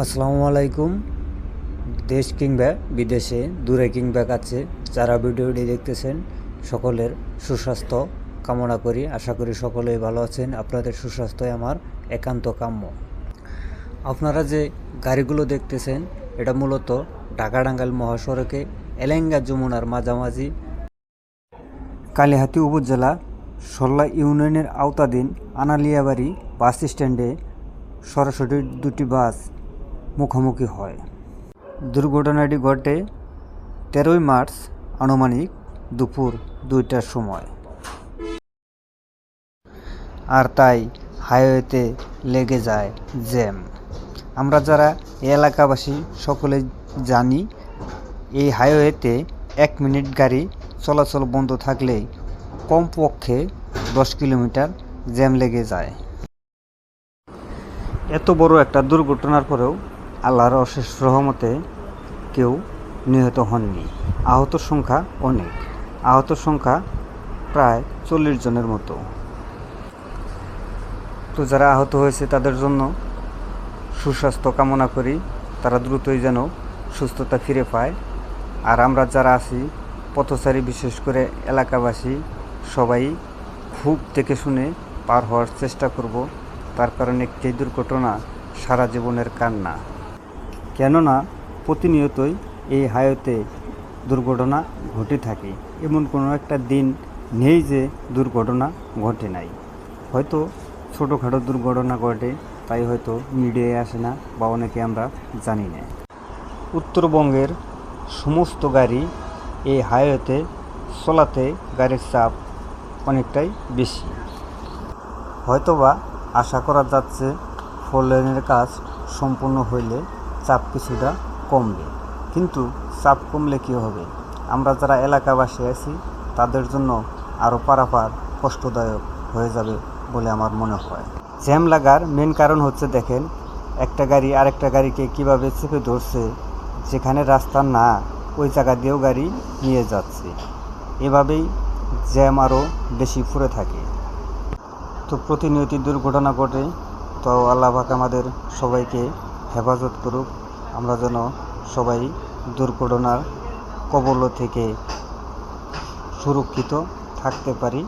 আসসালামু আলাইকুম। দেশ কিংবা বিদেশে, দূরে কিংবা কাছে যারা ভিডিওটি দেখতেছেন, সকলের সুস্বাস্থ্য কামনা করি। আশা করি সকলেই ভালো আছেন। আপনাদের সুস্বাস্থ্যই আমার একান্ত কাম্য। আপনারা যে গাড়িগুলো দেখতেছেন, এটা মূলত ঢাকাডাঙ্গাল মহাসড়কে এলেঙ্গা যমুনার মাঝামাঝি কালিহাতি উপজেলা সল্লা ইউনিয়নের আওতাধীন আনালিয়াবাড়ি বাস স্ট্যান্ডে সরাসরি দুটি বাস মুখোমুখি হয়। দুর্ঘটনাটি ঘটে তেরোই মার্চ আনুমানিক দুপুর দুইটার সময়। আর তাই হাইওয়েতে লেগে যায় জ্যাম। আমরা যারা এলাকাবাসী সকলে জানি, এই হাইওয়েতে এক মিনিট গাড়ি চলাচল বন্ধ থাকলেই কমপক্ষে দশ কিলোমিটার জ্যাম লেগে যায়। এত বড় একটা দুর্ঘটনার পরেও আল্লাহর অশেষ রহমতে কেউ নিহত হননি। আহত সংখ্যা অনেক। আহত সংখ্যা প্রায় চল্লিশ জনের মতো। তো যারা আহত হয়েছে তাদের জন্য সুস্বাস্থ্য কামনা করি। তারা দ্রুতই যেন সুস্থতা ফিরে পায়। আর আমরা যারা আছি, পথচারী বিশেষ করে এলাকাবাসী, সবাই খুব দেখে শুনে পার হওয়ার চেষ্টা করব। তার কারণ একটি দুর্ঘটনা সারা জীবনের কান্না। কেননা প্রতিনিয়তই এই হাইওয়েতে দুর্ঘটনা ঘটে থাকে। এমন কোনো একটা দিন নেই যে দুর্ঘটনা ঘটে নাই। হয়তো ছোটোখাটো দুর্ঘটনা ঘটে, তাই হয়তো মিডিয়ায় আসে না বা অনেকে আমরা জানি না। উত্তরবঙ্গের সমস্ত গাড়ি এই হাইওয়েতে চলাতে গাড়ির চাপ অনেকটাই বেশি। হয়তোবা আশা করা যাচ্ছে ফোর কাজ সম্পূর্ণ হইলে চাপ কিছুটা কমবে। কিন্তু চাপ কমলে কী হবে? আমরা যারা এলাকাবাসী আছি, তাদের জন্য আরও পারাপার কষ্টদায়ক হয়ে যাবে বলে আমার মনে হয়। জ্যাম লাগার মেন কারণ হচ্ছে দেখেন, একটা গাড়ি আরেকটা গাড়িকে কীভাবে চেপে ধরছে, যেখানে রাস্তা না, ওই জায়গা দিয়েও গাড়ি নিয়ে যাচ্ছে। এভাবেই জ্যাম আরও বেশি ফুরে থাকে। তো প্রতিনিয়ত দুর্ঘটনা ঘটে, তো আল্লাহ আমাদের সবাইকে হেফাজত করুক, আমরা যেন সবাই দুর্ঘটনার কবল থেকে সুরক্ষিত থাকতে পারি।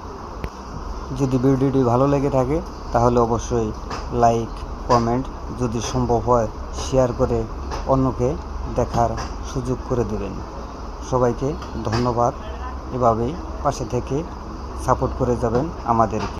যদি ভিডিওটি ভালো লেগে থাকে, তাহলে অবশ্যই লাইক, কমেন্ট যদি সম্ভব হয়, শেয়ার করে অন্যকে দেখার সুযোগ করে দেবেন। সবাইকে ধন্যবাদ। এভাবেই পাশে থেকে সাপোর্ট করে যাবেন আমাদেরকে।